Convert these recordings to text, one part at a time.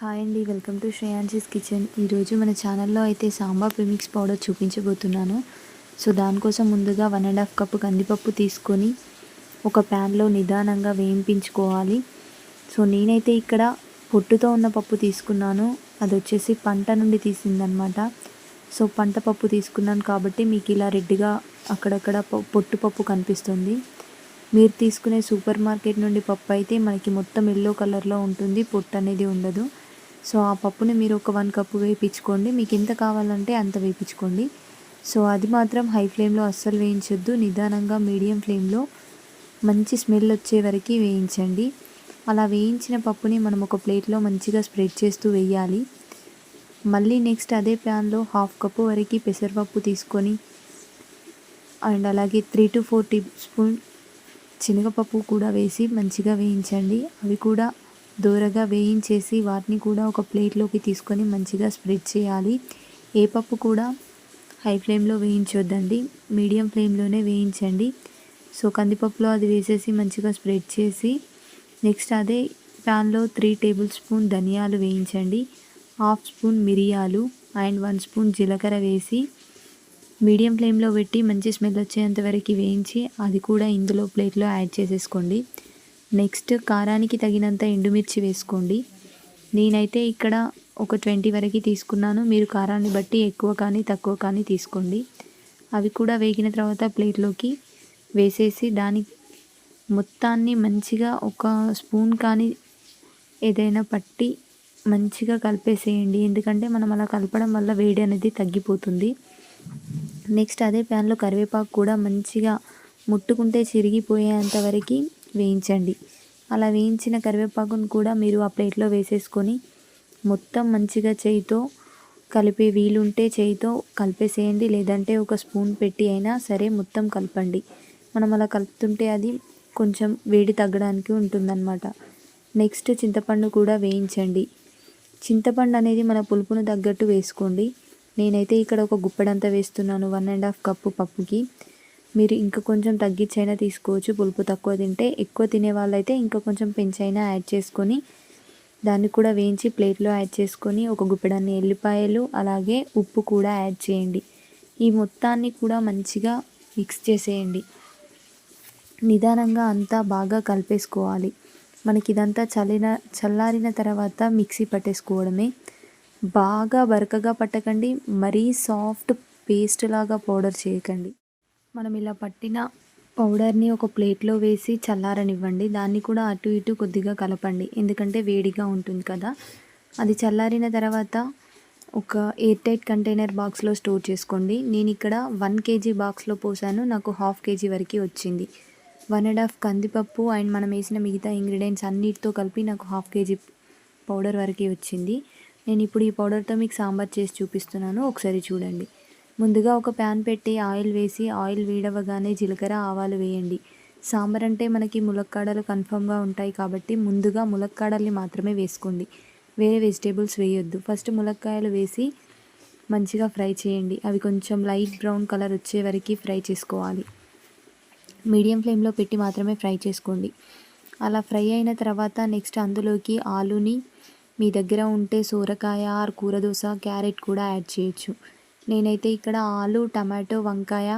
Hi అండి welcome to శ్రేయాన్సీస్ kitchen. ఈరోజు మన ఛానల్లో అయితే సాంబార్ ప్రిమిక్స్ పౌడర్ చూపించబోతున్నాను. సో దానికోసం ముందుగా వన్ అండ్ హాఫ్ కప్పు కందిపప్పు తీసుకొని ఒక ప్యాన్లో నిదానంగా వేయింపించుకోవాలి. సో నేనైతే ఇక్కడ పొట్టుతో ఉన్న పప్పు తీసుకున్నాను. అది వచ్చేసి పంట నుండి తీసిందనమాట సో పంట పప్పు తీసుకున్నాను కాబట్టి మీకు ఇలా రెడ్గా అక్కడక్కడ పొట్టు పప్పు కనిపిస్తుంది. మీరు తీసుకునే సూపర్ మార్కెట్ నుండి పప్పు అయితే మనకి మొత్తం ఎల్లో కలర్లో ఉంటుంది పొట్టు అనేది ఉండదు. సో ఆ పప్పుని మీరు ఒక వన్ కప్పు వేయించుకోండి. మీకు ఎంత కావాలంటే అంత వేయించుకోండి. సో అది మాత్రం హై ఫ్లేమ్లో అస్సలు వేయించొద్దు. నిదానంగా మీడియం ఫ్లేమ్లో మంచి స్మెల్ వచ్చే వరకు వేయించండి. అలా వేయించిన పప్పుని మనం ఒక ప్లేట్లో మంచిగా స్ప్రెడ్ చేస్తూ వేయాలి. మళ్ళీ నెక్స్ట్ అదే ప్యాన్లో హాఫ్ కప్పు వరకు పెసరపప్పు తీసుకొని అండ్ అలాగే three to four teaspoon శనగపప్పు కూడా వేసి మంచిగా వేయించండి. అవి కూడా దూరగా వేయించేసి వాటిని కూడా ఒక ప్లేట్లోకి తీసుకొని మంచిగా స్ప్రెడ్ చేయాలి. ఏ పప్పు కూడా హై ఫ్లేమ్లో వేయించొద్దండి. మీడియం ఫ్లేమ్లోనే వేయించండి. సో కందిపప్పులో అది వేసేసి మంచిగా స్ప్రెడ్ చేసి నెక్స్ట్ అదే ప్యాన్లో త్రీ టేబుల్ స్పూన్ ధనియాలు వేయించండి. హాఫ్ స్పూన్ మిరియాలు అండ్ వన్ స్పూన్ జీలకర్ర వేసి మీడియం ఫ్లేమ్లో పెట్టి మంచి స్మెల్ వచ్చేంత వరకు వేయించి అది కూడా ఇందులో ప్లేట్లో యాడ్ చేసేసుకోండి. నెక్స్ట్ కారానికి తగినంత ఎండుమిర్చి వేసుకోండి. నేనైతే ఇక్కడ ఒక ట్వంటీ వరకు తీసుకున్నాను. మీరు కారాన్ని బట్టి ఎక్కువ కానీ తక్కువ కానీ తీసుకోండి. అవి కూడా వేగిన తర్వాత ప్లేట్లోకి వేసేసి దాని మొత్తాన్ని మంచిగా ఒక స్పూన్ కానీ ఏదైనా పట్టి మంచిగా కలిపేసేయండి. ఎందుకంటే మనం అలా కలపడం వల్ల వేడి అనేది తగ్గిపోతుంది. నెక్స్ట్ అదే ప్యాన్లో కరివేపాకు కూడా మంచిగా ముట్టుకుంటే చిరిగిపోయేంత వరకు వేయించండి. అలా వేయించిన కరివేపాకును కూడా మీరు ఆ ప్లేట్లో వేసేసుకొని మొత్తం మంచిగా చేయితో కలిపే వీలుంటే చేయితో కలిపేసేయండి. లేదంటే ఒక స్పూన్ పెట్టి అయినా సరే మొత్తం కలపండి. మనం అలా కలుపుతుంటే అది కొంచెం వేడి తగ్గడానికి ఉంటుందన్నమాట. నెక్స్ట్ చింతపండు కూడా వేయించండి. చింతపండు అనేది మన పులుపును తగ్గట్టు వేసుకోండి. నేనైతే ఇక్కడ ఒక గుప్పెడంతా వేస్తున్నాను. వన్ అండ్ హాఫ్ కప్పు పప్పుకి. మీరు ఇంకా కొంచెం తగ్గించైనా తీసుకోవచ్చు. పులుపు తక్కువ తింటే ఎక్కువ తినే వాళ్ళైతే ఇంకా కొంచెం పెంచైనా యాడ్ చేసుకొని దాన్ని కూడా వేయించి ప్లేట్లో యాడ్ చేసుకొని ఒక గుప్పెడన్ని ఎల్లిపాయలు అలాగే ఉప్పు కూడా యాడ్ చేయండి. ఈ మొత్తాన్ని కూడా మంచిగా మిక్స్ చేసేయండి. నిదానంగా అంతా బాగా కలిపేసుకోవాలి. మనకి ఇదంతా చల్లిన చల్లారిన తర్వాత మిక్సీ పట్టేసుకోవడమే. బాగా బరకగా పట్టకండి. మరీ సాఫ్ట్ పేస్ట్ లాగా పౌడర్ చేయకండి. మనం ఇలా పట్టిన పౌడర్ని ఒక ప్లేట్లో వేసి చల్లారనివ్వండి. దాన్ని కూడా అటు ఇటు కొద్దిగా కలపండి. ఎందుకంటే వేడిగా ఉంటుంది కదా. అది చల్లారిన తర్వాత ఒక ఎయిర్ టైట్ కంటైనర్ బాక్స్లో స్టోర్ చేసుకోండి. నేను ఇక్కడ వన్ కేజీ బాక్స్లో పోసాను. నాకు హాఫ్ కేజీ వరకు వచ్చింది. వన్ అండ్ హాఫ్ కందిపప్పు అండ్ మనం వేసిన మిగతా ఇంగ్రీడియంట్స్ అన్నిటితో కలిపి నాకు హాఫ్ కేజీ పౌడర్ వరకు వచ్చింది. నేను ఇప్పుడు ఈ పౌడర్తో మీకు సాంబార్ చేసి చూపిస్తున్నాను. ఒకసారి చూడండి. ముందుగా ఒక ప్యాన్ పెట్టి ఆయిల్ వేసి ఆయిల్ వేడవగానే జీలకర్ర ఆవాలు వేయండి. సాంబార్ అంటే మనకి ములక్కాడలు కన్ఫర్మ్గా ఉంటాయి కాబట్టి ముందుగా ములక్కాడల్ని మాత్రమే వేసుకోండి. వేరే వెజిటేబుల్స్ వేయొద్దు. ఫస్ట్ ములక్కాయలు వేసి మంచిగా ఫ్రై చేయండి. అవి కొంచెం లైట్ బ్రౌన్ కలర్ వచ్చే వరకు ఫ్రై చేసుకోవాలి. మీడియం ఫ్లేమ్లో పెట్టి మాత్రమే ఫ్రై చేసుకోండి. అలా ఫ్రై అయిన తర్వాత నెక్స్ట్ అందులోకి ఆలుని మీ దగ్గర ఉంటే సోరకాయ ఆర్ కూరదోస క్యారెట్ కూడా యాడ్ చేయొచ్చు. నేనైతే ఇక్కడ ఆలు టమాటో వంకాయ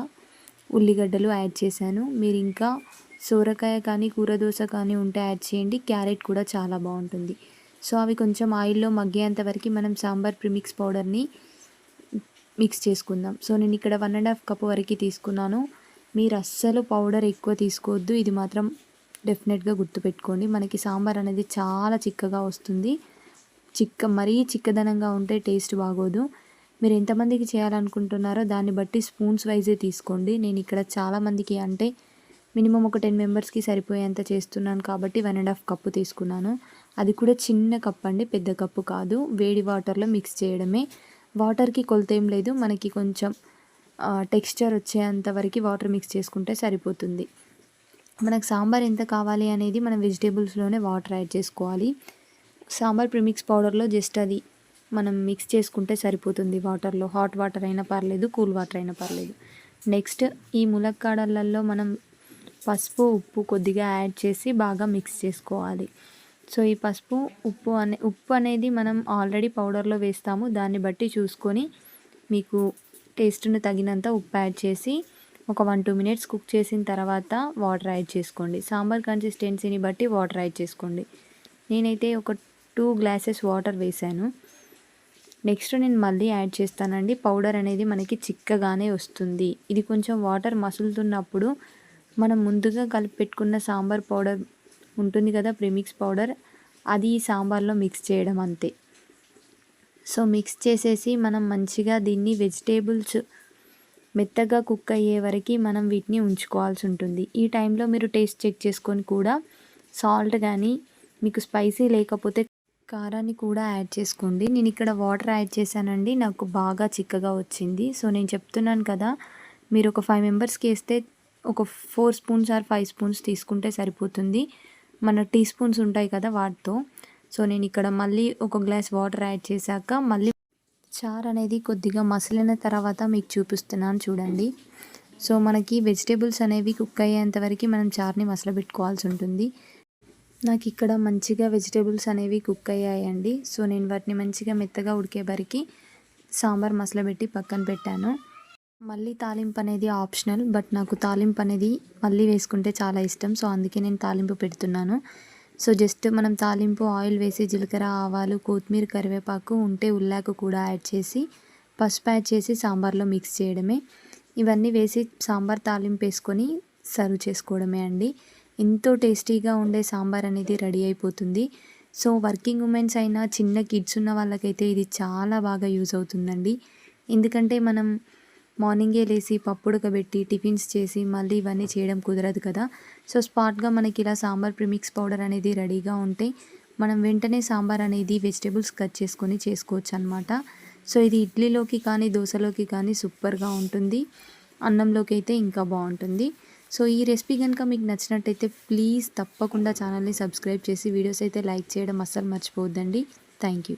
ఉల్లిగడ్డలు యాడ్ చేశాను. మీరు ఇంకా సోరకాయ కానీ కూరదోస కానీ ఉంటే యాడ్ చేయండి. క్యారెట్ కూడా చాలా బాగుంటుంది. సో అవి కొంచెం ఆయిల్లో మగ్గేంత వరకు మనం సాంబార్ ప్రిమిక్స్ పౌడర్ని మిక్స్ చేసుకుందాం. సో నేను ఇక్కడ వన్ అండ్ హాఫ్ కప్ వరకు తీసుకున్నాను. మీరు అస్సలు పౌడర్ ఎక్కువ తీసుకోవద్దు. ఇది మాత్రం డెఫినెట్గా గుర్తుపెట్టుకోండి. మనకి సాంబార్ అనేది చాలా చిక్కగా వస్తుంది. చిక్క మరీ చిక్కదనంగా ఉంటే టేస్ట్ బాగోదు. మీరు ఎంతమందికి చేయాలనుకుంటున్నారో దాన్ని బట్టి స్పూన్స్ వైజే తీసుకోండి. నేను ఇక్కడ చాలామందికి అంటే మినిమం ఒక టెన్ మెంబర్స్కి సరిపోయేంత చేస్తున్నాను కాబట్టి వన్ అండ్ హాఫ్ కప్పు తీసుకున్నాను. అది కూడా చిన్న కప్ అండి పెద్ద కప్పు కాదు. వేడి వాటర్లో మిక్స్ చేయడమే. వాటర్కి కొలత ఏం లేదు. మనకి కొంచెం టెక్స్చర్ వచ్చేంత వరకు వాటర్ మిక్స్ చేసుకుంటే సరిపోతుంది. మనకు సాంబార్ ఎంత కావాలి అనేది మనం వెజిటేబుల్స్లోనే వాటర్ యాడ్ చేసుకోవాలి. సాంబార్ ప్రిమిక్స్ పౌడర్లో జస్ట్ అది మనం మిక్స్ చేసుకుంటే సరిపోతుంది. వాటర్లో హాట్ వాటర్ అయినా పర్లేదు కూల్ వాటర్ అయినా పర్లేదు. నెక్స్ట్ ఈ ములక్కాడలలో మనం పసుపు ఉప్పు కొద్దిగా యాడ్ చేసి బాగా మిక్స్ చేసుకోవాలి. సో ఈ పసుపు ఉప్పు అనే ఉప్పు అనేది మనం ఆల్రెడీ పౌడర్లో వేస్తాము. దాన్ని బట్టి చూసుకొని మీకు టేస్ట్ను తగినంత ఉప్పు యాడ్ చేసి ఒక వన్ టూ మినిట్స్ కుక్ చేసిన తర్వాత వాటర్ యాడ్ చేసుకోండి. సాంబార్ కన్సిస్టెన్సీని బట్టి వాటర్ యాడ్ చేసుకోండి. నేనైతే ఒక టూ గ్లాసెస్ వాటర్ వేసాను నెక్స్ట్ నేను మళ్ళీ యాడ్ చేస్తానండి. పౌడర్ అనేది మనకి చిక్కగానే వస్తుంది. ఇది కొంచెం వాటర్ మసులుతున్నప్పుడు మనం ముందుగా కలిపి పెట్టుకున్న సాంబార్ పౌడర్ ఉంటుంది కదా ప్రిమిక్స్ పౌడర్ అది ఈ సాంబార్లో మిక్స్ చేయడం అంతే. సో మిక్స్ చేసేసి మనం మంచిగా దీన్ని వెజిటేబుల్స్ మెత్తగా కుక్ అయ్యే వరకు మనం వీటిని ఉంచుకోవాల్సి ఉంటుంది. ఈ టైంలో మీరు టేస్ట్ చెక్ చేసుకొని కూడా సాల్ట్ కానీ మీకు స్పైసీ లేకపోతే కారాన్ని కూడా యాడ్ చేసుకోండి. నేను ఇక్కడ వాటర్ యాడ్ చేశానండి. నాకు బాగా చిక్కగా వచ్చింది. సో నేను చెప్తున్నాను కదా మీరు ఒక ఫైవ్ మెంబర్స్కి వేస్తే ఒక four spoons or five spoons తీసుకుంటే సరిపోతుంది. మన టీ స్పూన్స్ ఉంటాయి కదా వాటితో. సో నేను ఇక్కడ మళ్ళీ ఒక గ్లాస్ వాటర్ యాడ్ చేశాక మళ్ళీ చార్ అనేది కొద్దిగా మసిలిన తర్వాత మీకు చూపిస్తున్నాను చూడండి. సో మనకి వెజిటేబుల్స్ అనేవి కుక్ అయ్యేంత వరకు మనం చార్ని మసలబెట్టుకోవాల్సి ఉంటుంది. నాకు ఇక్కడ మంచిగా వెజిటేబుల్స్ అనేవి కుక్ అయ్యాయండి సో నేను వాటిని మంచిగా మెత్తగా ఉడికేబరికి సాంబార్ మసాలా మసలబెట్టి పక్కన పెట్టాను. మళ్ళీ తాలింపు అనేది ఆప్షనల్ బట్ నాకు తాలింపు అనేది మళ్ళీ వేసుకుంటే చాలా ఇష్టం. సో అందుకే నేను తాలింపు పెడుతున్నాను. సో జస్ట్ మనం తాలింపు ఆయిల్ వేసి జీలకర్ర ఆవాలు కొత్తిమీర కరివేపాకు ఉంటే ఉల్లాకు కూడా యాడ్ చేసి పసుపు యాడ్ చేసి సాంబార్లో మిక్స్ చేయడమే. ఇవన్నీ వేసి సాంబార్ తాలింపు వేసుకొని సర్వ్ చేసుకోవడమే అండి. ఎంతో టేస్టీగా ఉండే సాంబార్ అనేది రెడీ అయిపోతుంది. సో వర్కింగ్ ఉమెన్స్ అయినా చిన్న కిడ్స్ ఉన్న వాళ్ళకైతే ఇది చాలా బాగా యూజ్ అవుతుందండి. ఎందుకంటే మనం మార్నింగే లేచి పప్పుడకబెట్టి టిఫిన్స్ చేసి మళ్ళీ ఇవన్నీ చేయడం కుదరదు కదా. సో స్పాట్గా మనకి ఇలా సాంబార్ ప్రిమిక్స్ పౌడర్ అనేది రెడీగా ఉంటే మనం వెంటనే సాంబార్ అనేది వెజిటేబుల్స్ కట్ చేసుకొని చేసుకోవచ్చు అనమాట సో ఇది ఇడ్లీలోకి కానీ దోశలోకి కానీ సూపర్గా ఉంటుంది. అన్నంలోకి అయితే ఇంకా బాగుంటుంది. సో ఈ రెసిపీ కనుక మీకు నచ్చినట్టయితే ప్లీజ్ తప్పకుండా ఛానల్ని సబ్స్క్రైబ్ చేసి వీడియోస్ అయితే లైక్ చేయడం అస్సలు మర్చిపోవద్దండి. Thank you.